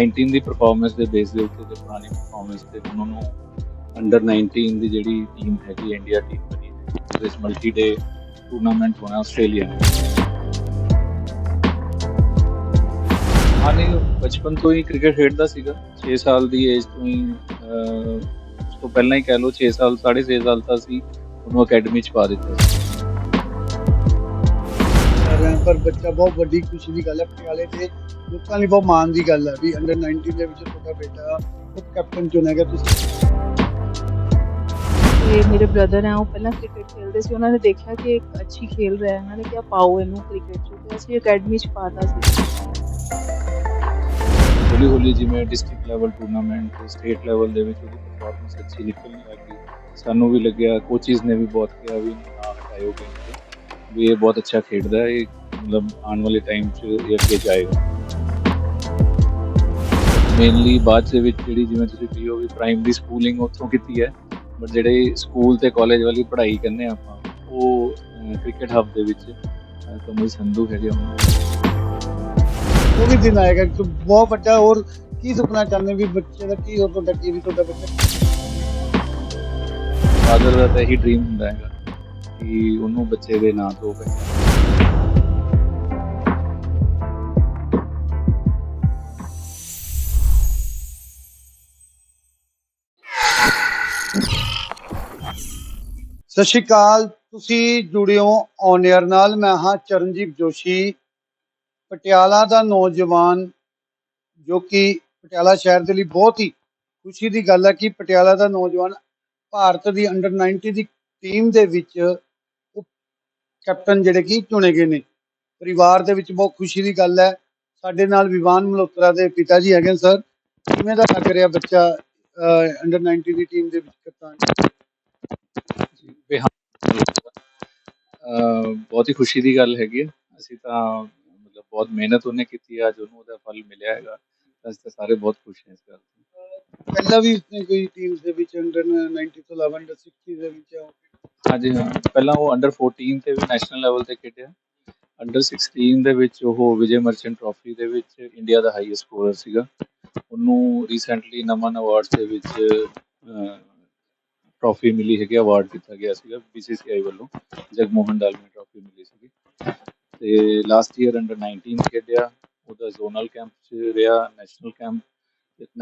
19 ਦੀ ਪਰਫਾਰਮੈਂਸ ਦੇ ਬੇਸ ਦੇ ਉੱਤੇ ਤੇ ਪੁਰਾਣੀ ਪਰਫਾਰਮੈਂਸ ਤੇ ਉਹਨਾਂ ਨੂੰ ਅੰਡਰ 19 ਦੀ ਜਿਹੜੀ ਟੀਮ ਹੈਗੀ ਇੰਡੀਆ ਟੀਮ ਬਣੀ ਹੈ। ਉਹਦੇ ਵਿੱਚ ਮਲਟੀ ਡੇ ਟੂਰਨਾਮੈਂਟ ਹੋਣਾ ਆਸਟ੍ਰੇਲੀਆ ਹਾਂ ਨਹੀਂ ਬਚਪਨ ਤੋਂ ਹੀ ਕ੍ਰਿਕਟ ਖੇਡਦਾ ਸੀਗਾ। 6 ਸਾਲ ਦੀ ਏਜ ਤੋਂ ਹੀ ਅਹ, ਉਸ ਤੋਂ ਪਹਿਲਾਂ ਹੀ ਕਹਿ ਲਓ 6 ਸਾਲ 6.5 ਸਾਲ ਤਾਂ ਸੀ ਉਹਨੂੰ ਅਕੈਡਮੀ ਚ ਪਾ ਦਿੱਤਾ ਸੀ। ਕਰ ਰਹੇ ਹਾਂ ਪਰ ਬੱਚਾ ਬਹੁਤ ਵੱਡੀ ਖੁਸ਼ੀ ਦੀ ਗੱਲ ਹੈ ਪਟਿਆਲੇ ਦੇ ਲੋਕਾਂ ਲਈ ਬਹੁਤ ਮਾਣ ਦੀ ਗੱਲ ਹੈ ਵੀ ਅੰਡਰ 19 ਦੇ ਵਿੱਚ ਤੁਹਾਡਾ ਬੇਟਾ ਉਪ ਕੈਪਟਨ ਚੁਣਿਆ ਗਿਆ ਤੁਸੀਂ ਤੇ ਮੇਰੇ ਬ੍ਰਦਰ ਹੈ ਉਹ ਪਹਿਲਾਂ ਕ੍ਰਿਕਟ ਖੇਡਦੇ ਸੀ ਉਹਨਾਂ ਨੇ ਦੇਖਿਆ ਕਿ ਇੱਕ ਅੱਛੀ ਖੇਲ ਰਿਹਾ ਹੈ ਉਹਨਾਂ ਨੇ ਕਿਹਾ ਪਾਓ ਇਹਨੂੰ ਕ੍ਰਿਕਟ 'ਚ। ਤੇ ਅਸੀਂ ਅਕੈਡਮੀ 'ਚ ਪਾਤਾ ਸੀ। ਹੌਲੀ ਹੌਲੀ ਜਿਵੇਂ district level tournament state level ਦੇ ਵਿੱਚ ਉਹਦੀ ਪਰਫਾਰਮੈਂਸ ਅੱਛੀ ਨਿਕਲਣ ਲੱਗੀ। ਸਾਨੂੰ ਵੀ ਲੱਗਿਆ ਕੋਚਿਸ ਨੇ ਵੀ ਬਹੁਤ ਕਿਹਾ ਵੀ ਨਾ ਹਟਾਇਓ ਗੇਮ ਤੋਂ ਵੀ ਇਹ ਬਹੁਤ ਅੱਛਾ ਖੇਡਦਾ ਹੈ ਇਹ ਮਤਲਬ ਆਉਣ ਵਾਲੇ ਟਾਈਮ 'ਚ ਇਹ ਅੱਗੇ ਜਾਏਗਾ। ਮੇਨਲੀ ਬਾਅਦ ਦੇ ਵਿੱਚ ਜਿਹੜੀ ਜਿਵੇਂ ਤੁਸੀਂ ਹੋ ਵੀ ਪ੍ਰਾਇਮਰੀ ਸਕੂਲਿੰਗ ਉੱਥੋਂ ਕੀਤੀ ਹੈ ਬਟ ਜਿਹੜੇ ਸਕੂਲ ਤੇ ਕਾਲਜ ਵਾਲੀ ਪੜ੍ਹਾਈ ਕਰਨੇ ਆਪਾਂ ਉਹ ਕ੍ਰਿਕਟ ਹੱਬ ਦੇ ਵਿੱਚ ਕਮਲ ਸੰਧੂ ਹੈਗੇ ਉਹ ਵੀ ਦਿਨ ਆਏਗਾ ਕਿ ਬਹੁਤ ਵੱਡਾ ਹੋਰ ਕੀ ਸੁਪਨਾ ਚਾਹੁੰਦੇ ਵੀ ਬੱਚੇ ਦਾ ਕੀ ਹੋਰ ਤੁਹਾਡਾ ਕੀ ਵੀ ਤੁਹਾਡਾ ਬੱਚਾ? ਫਾਦਰ ਦਾ ਤਾਂ ਇਹੀ ਡ੍ਰੀਮ ਹੁੰਦਾ ਹੈਗਾ ਕਿ ਉਹਨੂੰ ਬੱਚੇ ਦੇ ਨਾਂ ਤੋਂ ਪਹਿਚਾਣ ਸਤਿ ਸ਼੍ਰੀ ਅਕਾਲ। ਤੁਸੀਂ ਜੁੜਿਓ ਔਨ 에ਅਰ ਨਾਲ। ਮੈਂ ਹਾਂ ਚਰਨਜੀਤ ਜੋਸ਼ੀ। ਪਟਿਆਲਾ ਦਾ ਨੌਜਵਾਨ, ਜੋ ਕਿ ਪਟਿਆਲਾ ਸ਼ਹਿਰ ਦੇ ਲਈ ਬਹੁਤ ਹੀ ਖੁਸ਼ੀ ਦੀ ਗੱਲ ਹੈ ਕਿ ਪਟਿਆਲਾ ਦਾ ਨੌਜਵਾਨ ਭਾਰਤ ਦੀ ਅੰਡਰ 19 ਦੀ ਟੀਮ ਦੇ ਵਿੱਚ ਕੈਪਟਨ ਜਿਹੜੇ ਕਿ ਚੁਣੇ ਗਏ ਨੇ। ਪਰਿਵਾਰ ਦੇ ਵਿੱਚ ਬਹੁਤ ਖੁਸ਼ੀ ਦੀ ਗੱਲ ਹੈ। ਸਾਡੇ ਨਾਲ ਵਿਵਾਨ ਮਲਹੋਤਰਾ ਦੇ ਪਿਤਾ ਜੀ ਹੈਗੇ ਸਰ। ਕਿਵੇਂ ਦਾ ਲੱਗ ਰਿਹਾ ਬੱਚਾ? ਅੰਡਰ 19 ਦੀ ਟੀਮ ਦੇ ਵਿੱਚ ਕਪਤਾਨ ਅਹ ਬਹੁਤ ਹੀ ਖੁਸ਼ੀ ਦੀ ਗੱਲ ਹੈਗੀ ਅਸੀਂ ਤਾਂ ਮਤਲਬ ਬਹੁਤ ਮਿਹਨਤ ਉਹਨੇ ਕੀਤੀ ਹੈ ਅੱਜ ਉਹਨੂੰ ਉਹਦਾ ਫਲ ਮਿਲਿਆ ਹੈਗਾ। ਅਸੀਂ ਤਾਂ ਸਾਰੇ ਬਹੁਤ ਖੁਸ਼ ਹਾਂ ਇਸ ਗੱਲ ਤੋਂ। ਪਹਿਲਾਂ ਵੀ ਉਸਨੇ ਕੋਈ ਟੀਮਸ ਦੇ ਵਿੱਚ ਅੰਡਰ 90 ਤੋਂ ਇਲਾਵਾ ਅੰਡਰ 60 ਦੇ ਵਿੱਚ ਹਾਂਜੀ ਹਾਂ। ਪਹਿਲਾਂ ਉਹ ਅੰਡਰ 14 ਤੇ ਵੀ ਨੈਸ਼ਨਲ ਲੈਵਲ ਤੇ ਖੇਡਿਆ। ਅੰਡਰ 16 ਦੇ ਵਿੱਚ ਉਹ ਵਿਜੇ ਮਰਚੈਂਟ ਟਰਾਫੀ ਦੇ ਵਿੱਚ ਇੰਡੀਆ ਦਾ ਹਾਈਐਸਟ ਸਕੋਰਰ ਸੀਗਾ। ਉਹਨੂੰ ਰੀਸੈਂਟਲੀ ਨਮਨ ਅਵਾਰਡਸ ਦੇ ਵਿੱਚ ਟਰੋਫੀ ਮਿਲੀ ਹੈਗੀ ਅਵਾਰਡ ਦਿੱਤਾ ਗਿਆ ਸੀਗਾ BCCI ਵੱਲੋਂ। ਜਗਮੋਹਨ ਡਾਲਮੀ ਟਰੋਫੀ ਮਿਲੀ ਸੀਗੀ। ਤੇ ਲਾਸਟ ਈਅਰ ਅੰਡਰ 19 ਖੇਡਿਆ। ਉਹਦਾ ਜ਼ੋਨਲ ਕੈਂਪ 'ਚ ਰਿਹਾ ਨੈਸ਼ਨਲ ਕੈਂਪ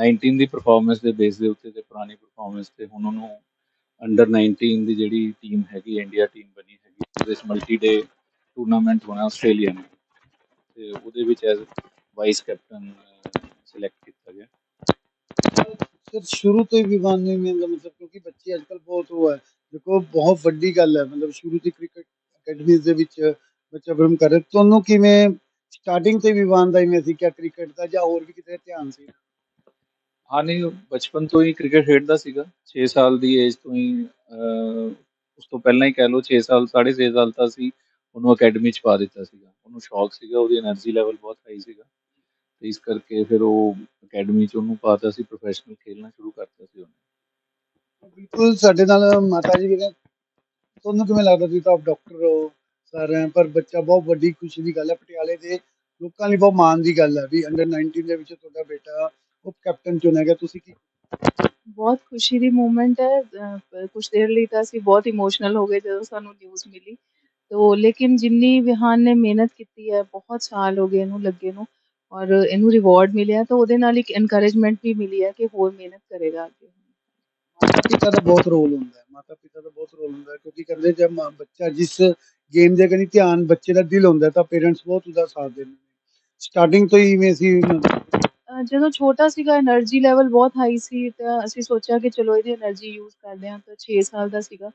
19 ਦੀ ਪਰਫਾਰਮੈਂਸ ਦੇ ਬੇਸ ਦੇ ਉੱਤੇ ਤੇ ਪੁਰਾਣੀ ਪਰਫਾਰਮੈਂਸ ਤੇ ਹੁਣ ਉਹਨੂੰ ਅੰਡਰ 19 ਦੀ ਜਿਹੜੀ ਟੀਮ ਹੈਗੀ ਇੰਡੀਆ ਟੀਮ ਬਣੀ ਹੈਗੀ, ਉਹਦੇ ਵਿੱਚ ਮਲਟੀ ਡੇ ਟੂਰਨਾਮੈਂਟ ਹੋਣਾ ਆਸਟ੍ਰੇਲੀਆ ਨੇ। ਤੇ ਉਹਦੇ ਵਿੱਚ ਐਜ਼ ਵਾਈਸ ਕੈਪਟਨ ਸਿਲੈਕਟ ਕੀਤਾ ਗਿਆ। ਸਰ ਸ਼ੁਰੂ ਤੋਂ ਹੀ ਵਿਵਾਨੀ ਮਿਲਦਾ ਮਤਲਬ ਕਿਉਂਕਿ ਬੱਚੇ ਅੱਜ ਕੱਲ ਬਹੁਤ ਉਹ ਹੈ ਦੇਖੋ ਬਹੁਤ ਵੱਡੀ ਗੱਲ ਹੈ ਮਤਲਬ ਸ਼ੁਰੂ ਤੋਂ ਕ੍ਰਿਕਟ ਅਕੈਡਮੀਜ਼ ਦੇ ਵਿੱਚ ਬੱਚਾ ਬ੍ਰਮ ਕਰ ਰਿਹਾ। ਤੁਹਾਨੂੰ ਕਿਵੇਂ ਸਟਾਰਟਿੰਗ ਤੇ ਵਿਵਾਨ ਦਾ ਹੀ ਮੈਂ ਸੀ ਕਿ ਕ੍ਰਿਕਟ ਦਾ ਜਾਂ ਹੋਰ ਵੀ ਕਿਤੇ ਧਿਆਨ ਸੀ? ਹਾਂ ਨਹੀਂ ਬਚਪਨ ਤੋਂ ਹੀ ਕ੍ਰਿਕਟ ਖੇਡਦਾ ਸੀਗਾ। 6 ਸਾਲ ਦੀ ਏਜ ਤੋਂ ਹੀ ਉਸ ਤੋਂ ਪਹਿਲਾਂ ਹੀ ਕਹਿ ਲਓ 6 ਸਾਲ 6.5 ਸਾਲ ਦਾ ਸੀ ਉਹਨੂੰ ਅਕੈਡਮੀ ਚ ਪਾ ਦਿੱਤਾ ਸੀਗਾ। ਉਹਨੂੰ ਸ਼ੌਕ ਸੀਗਾ ਉਹਦੀ એનર્ਜੀ ਲੈਵਲ ਬਹੁਤ ਹਾਈ ਸੀਗਾ। ਤੇ ਇਸ ਕਰਕੇ ਫਿਰ ਉਹ ਅਕੈਡਮੀ ਚ ਉਹਨੂੰ ਪਾਤਾ ਸੀ ਪ੍ਰੋਫੈਸ਼ਨਲ ਖੇਲਣਾ ਸ਼ੁਰੂ ਕਰਤਾ ਸੀ ਉਹਨੇ। ਬਿਲਕੁਲ ਸਾਡੇ ਨਾਲ ਮਾਤਾ ਜੀ ਵੀ ਤੁਹਾਨੂੰ ਕਿਵੇਂ ਲੱਗਦਾ ਤੁਸੀਂ ਤਾਂ ਡਾਕਟਰ ਹੋ ਸਾਰੇ ਪਰ ਬੱਚਾ ਬਹੁਤ ਵੱਡੀ ਖੁਸ਼ੀ ਦੀ ਗੱਲ ਹੈ ਪਟਿਆਲੇ ਦੇ ਲੋਕਾਂ ਲਈ ਬਹੁਤ ਮਾਣ ਦੀ ਗੱਲ ਹੈ ਵੀ ਅੰਡਰ 19 ਦੇ ਵਿੱਚ ਤੁਹਾਡਾ ਬੇਟਾ ਉਪ ਕੈਪਟਨ ਚੁਣਿਆ ਗਿਆ ਤੁਸੀਂ ਕੀ ਬਹੁਤ ਖੁਸ਼ੀ ਦੀ ਮੂਮੈਂਟ ਹੈ ਕੁਛ ਦੇਰ ਲਈ ਤਾਂ ਅਸੀਂ ਬਹੁਤ ਇਮੋਸ਼ਨਲ ਹੋ ਗਏ ਜਦੋਂ ਸਾਨੂੰ ਨਿਊਜ਼ ਮਿਲੀ। ਤੋ ਲੇਕਿਨ ਜਿੰਨੀ ਵਿਹਾਨ ਨੇ ਮਿਹਨਤ ਕੀਤੀ ਹੈ ਬਹੁਤ ਸਾਲ ਹੋ ਗਏ ਇਹਨੂੰ ਲੱਗੇ ਨੂੰ ਔਰ ਇਹਨੂੰ ਰਿਵਾਰਡ ਮਿਲਿਆ ਤਾਂ ਉਹਦੇ ਨਾਲ ਇੱਕ ਐਨਕਰੇਜਮੈਂਟ ਵੀ ਮਿਲੀ ਹੈ ਕਿ ਹੋਰ ਮਿਹਨਤ ਕਰੇਗਾ ਅੱਗੇ। ਮਾਤਾ ਪਿਤਾ ਦਾ ਬਹੁਤ ਰੋਲ ਹੁੰਦਾ ਹੈ। ਮਾਤਾ ਪਿਤਾ ਦਾ ਬਹੁਤ ਰੋਲ ਹੁੰਦਾ ਹੈ ਕਿਉਂਕਿ ਕਹਿੰਦੇ ਜਦ ਬੱਚਾ ਜਿਸ ਗੇਮ ਦੇ ਕਨੀ ਧਿਆਨ ਬੱਚੇ ਦਾ ਦਿਲ ਹੁੰਦਾ ਤਾਂ ਪੇਰੈਂਟਸ ਬਹੁਤ ਉਹਦਾ ਸਾਥ ਦਿੰਦੇ ਸਟਾਰਟਿੰਗ ਤੋਂ ਹੀ ਇਵੇਂ ਸੀ ਜਦੋਂ ਛੋਟਾ ਸੀਗਾ એનર્ਜੀ ਲੈਵਲ ਬਹੁਤ ਹਾਈ ਸੀ ਤਾਂ ਅਸੀਂ ਸੋਚਿਆ ਕਿ ਚਲੋ ਇਹਦੀ એનર્ਜੀ ਯੂਜ਼ ਕਰਦੇ ਹਾਂ ਤਾਂ 6 ਸਾਲ ਦਾ ਸੀਗਾ।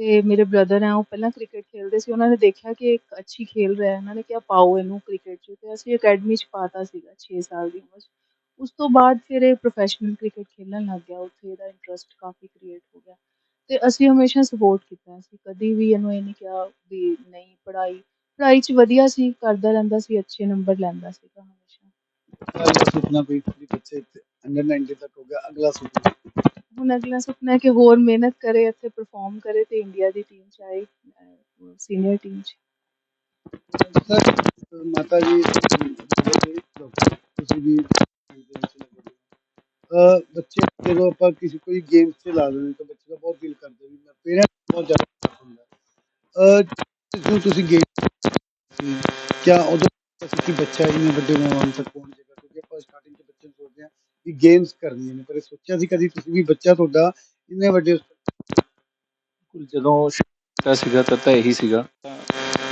ਤੇ ਮੇਰੇ ਬ੍ਰਦਰ ਹੈ, ਉਹ ਪਹਿਲਾਂ ਕ੍ਰਿਕਟ ਖੇਡਦੇ ਸੀ, ਉਹਨਾਂ ਨੇ ਦੇਖਿਆ ਕਿ ਇੱਕ ਅੱਛੀ ਖੇਲ ਰਿਹਾ ਹੈ, ਉਹਨਾਂ ਨੇ ਕਿਹਾ, ਪਾਓ ਇਹਨੂੰ ਕ੍ਰਿਕਟ 'ਚ। ਤੇ ਅਸੀਂ ਅਕੈਡਮੀ 'ਚ ਪਾਤਾ ਸੀਗਾ 6 ਸਾਲ ਦੀ ਉਮਰ 'ਚ। ਉਸ ਤੋਂ ਬਾਅਦ ਫਿਰ ਇਹ ਪ੍ਰੋਫੈਸ਼ਨਲ ਕ੍ਰਿਕਟ ਖੇਡਣ ਲੱਗ ਗਿਆ, ਉੱਥੇ ਇਹਦਾ ਇੰਟਰਸਟ ਕਾਫੀ ਕ੍ਰੀਏਟ ਹੋ ਗਿਆ। ਤੇ ਅਸੀਂ ਹਮੇਸ਼ਾ ਸਪੋਰਟ ਕੀਤਾ ਸੀ, ਕਦੀ ਵੀ ਇਹਨੂੰ ਇਹ ਨਹੀਂ ਕਿਹਾ ਵੀ ਨਹੀਂ, ਪੜ੍ਹਾਈ ਪੜ੍ਹਾਈ 'ਚ ਵਧੀਆ ਸੀ, ਕਰਦਾ ਰਹਿੰਦਾ ਸੀ, ਅੱਛੇ ਨੰਬਰ ਲੈਂਦਾ ਸੀਗਾ ਹਮੇਸ਼ਾ। ਅਗਲਾ ਸੁਪਨਾ ਕੋਈ ਵੀ ਬੱਚੇ ਅੰਡਰ 90 ਤੱਕ ਹੋ ਗਿਆ, ਅਗਲਾ ਸੁਪਨਾ ਹੁਣ ਅਗਲਾ ਸੁਪਨਾ ਹੈ ਕਿ ਹੋਰ ਮਿਹਨਤ ਕਰੇ ਇੱਥੇ ਪਰਫਾਰਮ ਕਰੇ ਤੇ ਇੰਡੀਆ ਦੀ ਟੀਮ ਚ ਆਏ ਸੀਨੀਅਰ ਟੀਮ ਚ। ਸਰ ਮਾਤਾ ਜੀ ਡਾਕਟਰ ਤੁਸੀਂ ਵੀ ਆਪਾਂ ਕਿਸੇ ਕੋਈ ਗੇਮ 'ਚ ਲਾ ਦਿੰਦੇ ਤਾਂ ਬੱਚੇ ਦਾ ਬਹੁਤ ਦਿਲ ਕਰਦਾ ਵੀ ਮੈਂ ਪੇਰੈਂਟਸ ਬਹੁਤ ਜ਼ਿਆਦਾ ਹੁੰਦਾ ਅਹ, ਜਦੋਂ ਤੁਸੀਂ ਗੇਮ ਕਿਆ ਉਦੋਂ ਅਸੀਂ ਕਿ ਬੱਚਾ ਇੰਨੇ ਵੱਡੇ ਮੁਕਾਮ ਤੱਕ ਪਹੁੰਚ ਜਾਏਗਾ ਕਿਉਂਕਿ ਆਪਾਂ ਸਟਾਰਟਿੰਗ 'ਚ ਬੱਚੇ ਨੂੰ ਸੋਚਦੇ ਹਾਂ ਕਿ ਗੇਮਸ ਕਰਨੀਆਂ ਨੇ, ਪਰ ਸੋਚਿਆ ਸੀ ਕਦੀ ਤੁਸੀਂ ਵੀ ਬੱਚਾ ਤੁਹਾਡਾ ਇੰਨੇ ਵੱਡੇ ਜਦੋਂ ਛੋਟਾ ਸੀਗਾ ਤਾਂ ਤਾਂ ਇਹੀ ਸੀਗਾ।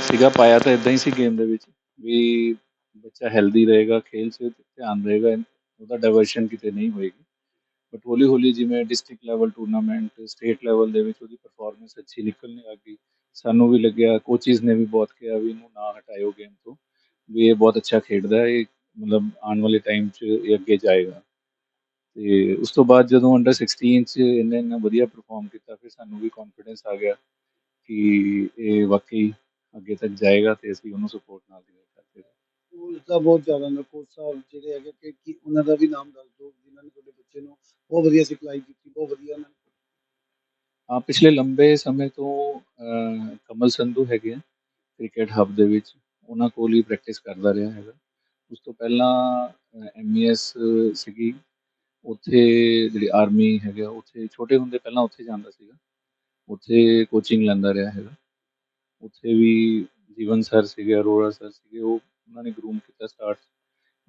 ਸੀਗਾ ਪਾਇਆ ਤਾਂ ਇਦਾਂ ਹੀ ਸੀ ਗੇਮ ਦੇ ਵਿੱਚ ਵੀ ਬੱਚਾ ਹੈਲਦੀ ਰਹੇਗਾ, ਖੇਲ 'ਚ ਧਿਆਨ ਰਹੇਗਾ, ਉਹਦਾ ਡਾਇਵਰਸ਼ਨ ਕਿਤੇ ਨਹੀਂ ਹੋਏਗੀ। ਬਟ ਹੌਲੀ ਹੌਲੀ ਜਿਵੇਂ district level tournament state level ਦੇ ਵਿੱਚ ਉਹਦੀ ਪਰਫਾਰਮੈਂਸ ਅੱਛੀ ਨਿਕਲਣ ਲੱਗ ਸਾਨੂੰ ਵੀ ਲੱਗਿਆ ਕੋਚਿਸ ਨੇ ਵੀ ਬਹੁਤ ਕਿਹਾ ਵੀ ਇਹਨੂੰ ਨਾ ਹਟਾਇਓ ਗੇਮ ਤੋਂ, ਵੀ ਇਹ ਬਹੁਤ ਅੱਛਾ ਖੇਡਦਾ ਹੈ, ਇਹ ਮਤਲਬ ਆਉਣ ਵਾਲੇ ਟਾਈਮ 'ਚ ਇਹ ਅੱਗੇ ਜਾਏਗਾ। ਤੇ ਉਸ ਤੋਂ ਬਾਅਦ ਜਦੋਂ ਅੰਡਰ 16 'ਚ ਇਹਨੇ ਇੰਨਾ ਵਧੀਆ ਪਰਫਾਰਮ ਕੀਤਾ ਫਿਰ ਸਾਨੂੰ ਵੀ ਕੌਨਫੀਡੈਂਸ ਆ ਗਿਆ ਕਿ ਇਹ ਵਾਕਈ ਅੱਗੇ ਤੱਕ ਜਾਏਗਾ ਤੇ ਅਸੀਂ ਉਹਨੂੰ ਸਪੋਰਟ ਨਾਲ ਹੀ ਕਰਦੇ ਰਹਾਂਗੇ। ਕੋਚ ਦਾ ਬਹੁਤ ਜ਼ਿਆਦਾ ਨਾ ਕੋਚ ਸਾਹਿਬ ਜਿਹੜੇ ਹੈਗੇ ਕਿ ਕੀ ਉਹਨਾਂ ਦਾ ਵੀ ਨਾਮ ਦੱਸ ਦਿਓ ਜਿਨ੍ਹਾਂ ਨੇ ਤੁਹਾਡੇ ਬੱਚੇ ਨੂੰ ਬਹੁਤ ਵਧੀਆ ਸਿਖਲਾਈ ਕੀਤੀ ਬਹੁਤ ਵਧੀਆ ਉਹਨਾਂ ਨੇ ਹਾਂ ਪਿਛਲੇ ਲੰਬੇ ਸਮੇਂ ਤੋਂ ਕਮਲ ਸੰਧੂ ਹੈਗੇ ਆ ਕ੍ਰਿਕਟ ਹੱਬ ਦੇ ਵਿੱਚ ਉਹਨਾਂ ਕੋਲ ਹੀ ਪ੍ਰੈਕਟਿਸ ਕਰਦਾ ਰਿਹਾ ਹੈਗਾ ਉਸ ਤੋਂ ਪਹਿਲਾਂ ਐਮਈਐਸ ਸੀਗੀ ਉੱਥੇ ਜਿਹੜੀ ਆਰਮੀ ਹੈਗਾ ਉੱਥੇ ਛੋਟੇ ਹੁੰਦੇ ਪਹਿਲਾਂ ਉੱਥੇ ਜਾਂਦਾ ਸੀਗਾ। ਉੱਥੇ ਕੋਚਿੰਗ ਲੈਂਦਾ ਰਿਹਾ ਹੈਗਾ। ਉੱਥੇ ਵੀ ਜੀਵਨ ਸਰ ਸੀਗੇ, ਅਰੋੜਾ ਸਰ ਸੀਗੇ, ਉਹ ਉਹਨਾਂ ਨੇ ਗਰੂਮ ਕੀਤਾ ਸਟਾਰਟ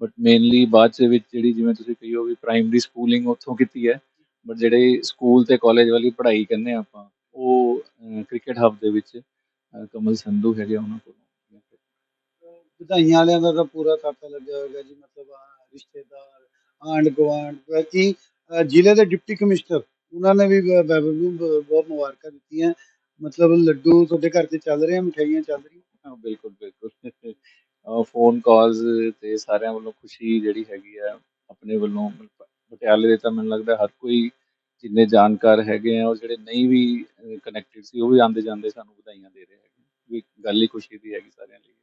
ਬਟ ਮੇਨਲੀ ਬਾਅਦ ਦੇ ਵਿੱਚ ਜਿਹੜੀ ਜਿਵੇਂ ਤੁਸੀਂ ਕਹੀਓ ਵੀ ਪ੍ਰਾਇਮਰੀ ਸਕੂਲਿੰਗ ਉੱਥੋਂ ਕੀਤੀ ਹੈ। ਬਟ ਜਿਹੜੇ ਸਕੂਲ ਤੇ ਕਾਲਜ ਵਾਲੀ ਪੜ੍ਹਾਈ ਕਹਿੰਦੇ ਆਪਾਂ, ਉਹ ਕ੍ਰਿਕਟ ਹੱਬ ਦੇ ਵਿੱਚ ਕਮਲ ਸੰਧੂ ਹੈਗੇ ਉਹਨਾਂ ਕੋਲ। ਵਧਾਈਆਂ ਵਾਲਿਆਂ ਦਾ ਤਾਂ ਪੂਰਾ ਖਾਤਾ ਲੱਗਿਆ ਹੋਏਗਾ ਜੀ, ਮਤਲਬ ਰਿਸ਼ਤੇਦਾਰ ਆਂਡ ਗਵਾਂਡ ਕਿ ਜ਼ਿਲ੍ਹੇ ਦੇ ਡਿਪਟੀ ਕਮਿਸ਼ਨਰ ਉਹਨਾਂ ਨੇ ਵੀ ਵ- ਵੈਭਵ ਨੂੰ ਬ- ਬਹੁਤ ਮੁਬਾਰਕਾਂ ਦਿੱਤੀਆਂ। ਮਤਲਬ ਲੱਡੂ ਤੁਹਾਡੇ ਘਰ 'ਚ ਚੱਲ ਰਹੇ ਆ ਮਠਿਆਈਆਂ ਚੱਲ ਰਹੀਆਂ? ਹਾਂ ਬਿਲਕੁਲ ਬਿਲਕੁਲ। ਫੋਨ ਕਾਲਸ ਤੇ ਸਾਰਿਆਂ ਵੱਲੋਂ ਖੁਸ਼ੀ ਜਿਹੜੀ ਹੈਗੀ ਆ ਆਪਣੇ ਵੱਲੋਂ ਪਟਿਆਲੇ ਦੇ ਤਾਂ ਮੈਨੂੰ ਲੱਗਦਾ ਹਰ ਕੋਈ ਜਿੰਨੇ ਜਾਣਕਾਰ ਹੈਗੇ ਆ ਉਹ ਜਿਹੜੇ ਨਹੀਂ ਵੀ ਕਨੈਕਟਡ ਸੀ ਉਹ ਵੀ ਆਂਦੇ ਜਾਂਦੇ ਸਾਨੂੰ ਵਧਾਈਆਂ ਦੇ ਰਹੇ ਹੈਗੇ। ਵੀ ਗੱਲ ਹੀ ਖੁਸ਼ੀ ਦੀ ਹੈਗੀ ਸਾਰਿਆਂ ਲਈ।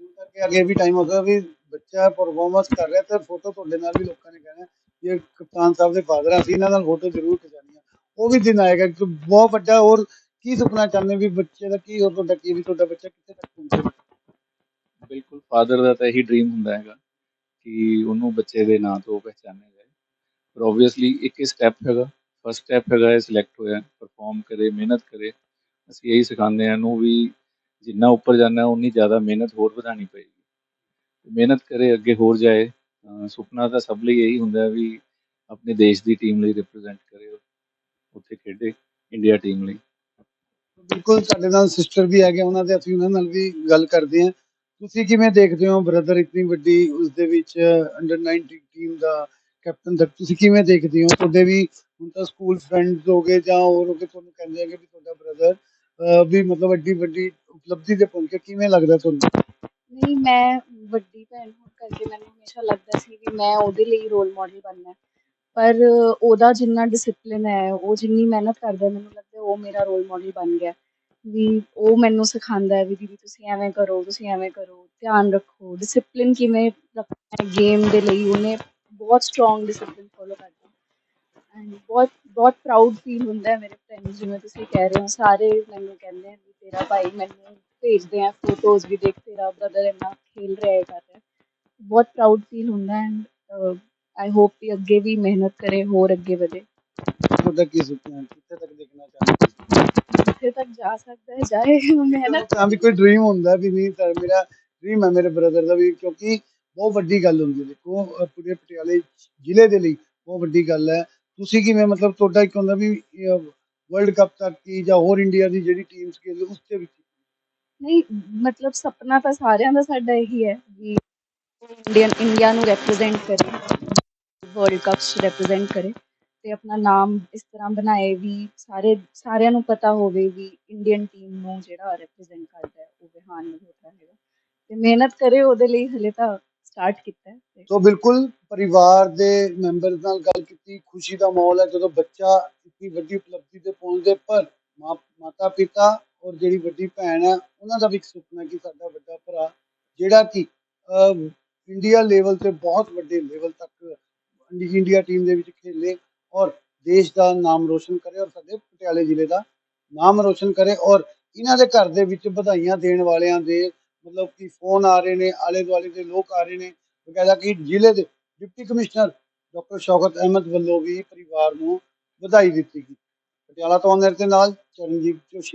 ਹੁਣ ਕਰਕੇ ਅੱਗੇ ਵੀ ਟਾਈਮ ਹੋਗਾ ਵੀ ਬੱਚਾ ਪਰਫਾਰਮੈਂਸ ਕਰ ਰਿਹਾ ਤੇ ਫੋਟੋ ਤੁਹਾਡੇ ਨਾਲ ਵੀ ਲੋਕਾਂ ਨੇ ਕਹਿਣਾ ਇਹ ਕਪਤਾਨ ਸਾਹਿਬ ਦੇ ਫਾਦਰ ਸੀ, ਇਹਨਾਂ ਨਾਲ ਫੋਟੋ ਜ਼ਰੂਰ ਖਿਚਾਉਣੀ ਉਹ ਵੀ ਦਿਨ ਆਏਗਾ ਕਿ ਬਹੁਤ ਵੱਡਾ ਹੋਰ ਕੀ ਸੁਪਨਾ ਚਾਹੁੰਦੇ ਵੀ ਬੱਚੇ ਦਾ ਕੀ ਹੋਰ ਤੁਹਾਡਾ ਕੀ ਵੀ ਤੁਹਾਡਾ ਬੱਚਾ ਕਿੱਥੇ ਤੱਕ ਪਹੁੰਚੇ? ਬਿਲਕੁਲ ਫਾਦਰ ਦਾ ਤਾਂ ਇਹੀ ਡ੍ਰੀਮ ਹੁੰਦਾ ਹੈਗਾ ਕਿ ਉਹਨੂੰ ਬੱਚੇ ਦੇ ਨਾਂ ਤੋਂ ਪਹਿਚਾਨਿਆ ਜਾਏ। ਪਰ ਆਬਵੀਅਸਲੀ ਇੱਕ ਹੀ ਸਟੈਪ ਹੈਗਾ ਫਸਟ ਸਟੈਪ ਹੈਗਾ ਹੈ ਸਿਲੈਕਟ ਹੋਇਆ ਪਰਫਾਰਮ ਕਰੇ, ਮਿਹਨਤ ਕਰੇ। ਅਸੀਂ ਇਹੀ ਸਿਖਾਉਂਦੇ ਹਾਂ, ਇਹਨੂੰ ਵੀ ਜਿੰਨਾ ਉੱਪਰ ਜਾਣਾ, ਉਨੀ ਜ਼ਿਆਦਾ ਮਿਹਨਤ ਹੋਰ ਵਧਾਉਣੀ ਪਏਗੀ। ਮਿਹਨਤ ਕਰੇ, ਅੱਗੇ ਹੋਰ ਜਾਏ ਸੁਪਨਾ ਤਾਂ ਸਭ ਲਈ ਇਹੀ ਹੁੰਦਾ ਵੀ ਆਪਣੇ ਦੇਸ਼ ਦੀ ਟੀਮ ਲਈ ਰਿਪਰੈਜ਼ੈਂਟ ਕਰੇ ਉੱਥੇ ਖੇਡੇ ਇੰਡੀਆ ਟੀਮ ਲਈ। ਬਿਲਕੁਲ, ਸਾਡੇ ਨਾਲ ਸਿਸਟਰ ਵੀ ਹੈਗੇ, ਉਹਨਾਂ ਦੇ ਅਸੀਂ ਉਹਨਾਂ ਨਾਲ ਵੀ ਗੱਲ ਕਰਦੇ ਹਾਂ। ਤੁਸੀਂ ਕਿਵੇਂ ਦੇਖਦੇ ਹੋ ਬ੍ਰਦਰ ਇਤਨੀ ਵੱਡੀ ਉਸ ਦੇ ਵਿੱਚ ਅੰਡਰ 19 ਟੀਮ ਦਾ ਕੈਪਟਨ ਤੱਕ, ਤੁਸੀਂ ਕਿਵੇਂ ਦੇਖਦੇ ਹੋ? ਤੁਹਾਡੇ ਵੀ ਹੁਣ ਤਾਂ ਸਕੂਲ ਫਰੈਂਡਸ ਹੋ ਜਾਂ ਹੋਰ ਹੋ ਤੁਹਾਨੂੰ ਕਹਿੰਦੇ ਹੈਗੇ ਵੀ ਤੁਹਾਡਾ ਬ੍ਰਦਰ ਵੀ ਮਤਲਬ ਵੱਡੀ ਵੱਡੀ ਉਪਲਬਧੀ ਤੇ ਪਹੁੰਚਿਆ ਕਿਵੇਂ ਲੱਗਦਾ ਤੁਹਾਨੂੰ? ਨਹੀਂ, ਮੈਂ ਵੱਡੀ ਭੈਣ ਹੋਣ ਕਰਕੇ ਮੈਨੂੰ ਹਮੇਸ਼ਾ ਲੱਗਦਾ ਸੀ ਵੀ ਮੈਂ ਉਹਦੇ ਲਈ ਰੋਲ ਮਾਡਲ ਬਣਨਾ ਪਰ ਉਹਦਾ ਜਿੰਨਾ ਡਿਸਿਪਲਿਨ ਹੈ, ਉਹ ਜਿੰਨੀ ਮਿਹਨਤ ਕਰਦਾ, ਮੈਨੂੰ ਲੱਗਦਾ ਉਹ ਮੇਰਾ ਰੋਲ ਮਾਡਲ ਬਣ ਗਿਆ। ਵੀ ਉਹ ਮੈਨੂੰ ਸਿਖਾਉਂਦਾ ਵੀ ਦੀਦੀ, ਤੁਸੀਂ ਐਵੇਂ ਕਰੋ, ਤੁਸੀਂ ਐਵੇਂ ਕਰੋ, ਧਿਆਨ ਰੱਖੋ। ਡਿਸਪਲਿਨ ਕਿਵੇਂ ਰੱਖਣਾ ਗੇਮ ਦੇ ਲਈ, ਉਹਨੇ ਬਹੁਤ ਸਟਰੋਂਗ ਡਿਸਪਲਿਨ ਫੋਲੋ ਕਰਦਾ ਐਂਡ ਬਹੁਤ ਬਹੁਤ ਪ੍ਰਾਊਡ ਫੀਲ ਹੁੰਦਾ ਹੈ ਮੇਰੇ ਫਰੈਂਡਸ ਜਿਵੇਂ ਤੁਸੀਂ ਕਹਿ ਰਹੇ ਹੋ ਸਾਰੇ ਮੈਨੂੰ ਕਹਿੰਦੇ ਆ ਵੀ ਤੇਰਾ ਭਾਈ ਮੈਨੂੰ ਭੇਜਦੇ ਆ ਫੋਟੋਜ਼ ਵੀ ਦੇਖ ਤੇਰਾ ਬ੍ਰਦਰ ਇੰਨਾ ਖੇਲ ਰਿਹਾ ਹੈ ਕਰ ਰਿਹਾ। ਬਹੁਤ ਪ੍ਰਾਊਡ ਫੀਲ ਹੁੰਦਾ ਐਂਡ ਆਈ ਹੋਪ ਕਿ ਅੱਗੇ ਵੀ ਮਿਹਨਤ ਕਰੇ ਹੋਰ ਅੱਗੇ ਵਧੇ। ਤੁਹਾਡਾ ਕੀ ਸੁਪਨਾ ਹੈ? ਕਿੱਥੇ ਤੱਕ ਦੇਖਣਾ ਚਾਹੁੰਦੇ ਹੋ ਜਿੱਥੇ ਤੱਕ ਜਾ ਸਕਦਾ ਹੈ ਜਾਏ ਮਿਹਨਤ ਤਾਂ ਵੀ ਕੋਈ ਡ੍ਰੀਮ ਹੁੰਦਾ ਵੀ ਨਹੀਂ ਤਾਂ ਮੇਰਾ ਡ੍ਰੀਮ ਹੈ ਮੇਰੇ ਬ੍ਰਦਰ ਦਾ ਵੀ ਕਿਉਂਕਿ ਬਹੁਤ ਵੱਡੀ ਗੱਲ ਹੁੰਦੀ ਹੈ। ਦੇਖੋ ਅਹ ਪੂਰੇ ਪਟਿਆਲੇ ਜ਼ਿਲ੍ਹੇ ਦੇ ਲਈ ਬਹੁਤ ਵੱਡੀ ਗੱਲ ਹੈ। ਤੁਸੀਂ ਕਿਵੇਂ ਮਤਲਬ ਤੁਹਾਡਾ ਇੱਕ ਹੁੰਦਾ ਵੀ ਵਰਲਡ ਕੱਪ ਤੱਕ ਦੀ ਜਾਂ ਹੋਰ ਇੰਡੀਆ ਦੀ ਜਿਹੜੀ ਟੀਮਸ ਖੇਡਦੇ ਉਸ ਦੇ ਵਿੱਚ ਨਹੀਂ ਮਤਲਬ ਸੁਪਨਾ ਤਾਂ ਸਾਰਿਆਂ ਦਾ ਸਾਡਾ ਇਹੀ ਹੈ ਵੀ ਇੰਡੀਅਨ ਇੰਡੀਆ ਨੂੰ ਰਿਪਰੈਜ਼ੈਂਟ ਕਰੇ ਵਰਲਡ ਕੱਪਸ ਰੈਪਰੈਜ਼ੈਂਟ ਕਰੇ ਤੇ ਆਪਣਾ ਨਾਮ ਇਸ ਤਰ੍ਹਾਂ ਬਣਾਏ ਵੀ ਸਾਰੇ ਸਾਰਿਆਂ ਨੂੰ ਪਤਾ ਹੋਵੇ ਵੀ ਇੰਡੀਅਨ ਟੀਮ ਨੂੰ ਜਿਹੜਾ ਰਿਪਰੈਜ਼ੈਂਟ ਕਰਦਾ ਹੈ ਉਹ ਵਿਹਾਨ ਮਲਹੋਤਰਾ ਹੈਗਾ। ਤੇ ਮਿਹਨਤ ਕਰੇ ਉਹਦੇ ਲਈ ਹਲੇ ਤਾਂ ਸਟਾਰਟ ਕੀਤਾ ਹੈ। ਤੇ ਸੋ ਬਿਲਕੁਲ ਪਰਿਵਾਰ ਦੇ ਮੈਂਬਰ ਨਾਲ ਗੱਲ ਕੀਤੀ, ਖੁਸ਼ੀ ਦਾ ਮਾਹੌਲ ਹੈ ਜਦੋਂ ਬੱਚਾ ਇਤਨੀ ਵੱਡੀ ਉਪਲਬਧੀ ਤੇ ਪਹੁੰਚਦੇ, ਪਰ ਮਾਤਾ ਪਿਤਾ ਔਰ ਜਿਹੜੀ ਵੱਡੀ ਭੈਣ ਹੈ, ਉਹਨਾਂ ਦਾ ਵੀ ਇੱਕ ਸੁਪਨਾ ਕਿ ਸਾਡਾ ਵੱਡਾ ਭਰਾ, ਜਿਹੜਾ ਕਿ ਇੰਡੀਆ ਲੈਵਲ ਤੇ ਬਹੁਤ ਵੱਡੇ ਲੈਵਲ ਤੱਕ, ਇੰਡੀਆ ਟੀਮ ਦੇ ਵਿੱਚ ਖੇਲੇ ਔਰ ਦੇਸ਼ ਦਾ ਨਾਮ ਰੋਸ਼ਨ ਕਰੇ ਔਰ ਸਾਡੇ ਪਟਿਆਲੇ ਜ਼ਿਲ੍ਹੇ ਦਾ ਨਾਮ ਰੋਸ਼ਨ ਕਰੇ ਔਰ ਇਹਨਾਂ ਦੇ ਘਰ ਦੇ ਵਿੱਚ ਵਧਾਈਆਂ ਦੇਣ ਵਾਲਿਆਂ ਦੇ, ਮਤਲਬ ਕਿ ਫੋਨ ਆ ਰਹੇ ਨੇ ਆਲੇ ਦੁਆਲੇ ਦੇ ਲੋਕ ਆ ਰਹੇ ਨੇ, ਬਕਾਇਦਾ ਕਿ ਜ਼ਿਲ੍ਹੇ ਦੇ deputy commissioner doctor Shaukat Ahmad ਵੱਲੋਂ ਵੀ ਪਰਿਵਾਰ ਨੂੰ ਵਧਾਈ ਦਿੱਤੀ ਗਈ। ਪਟਿਆਲਾ ਤੋਂ ਮੇਰੇ ਦੇ ਨਾਲ ਚਰਨਜੀਤ ਜੋਸ਼ੀ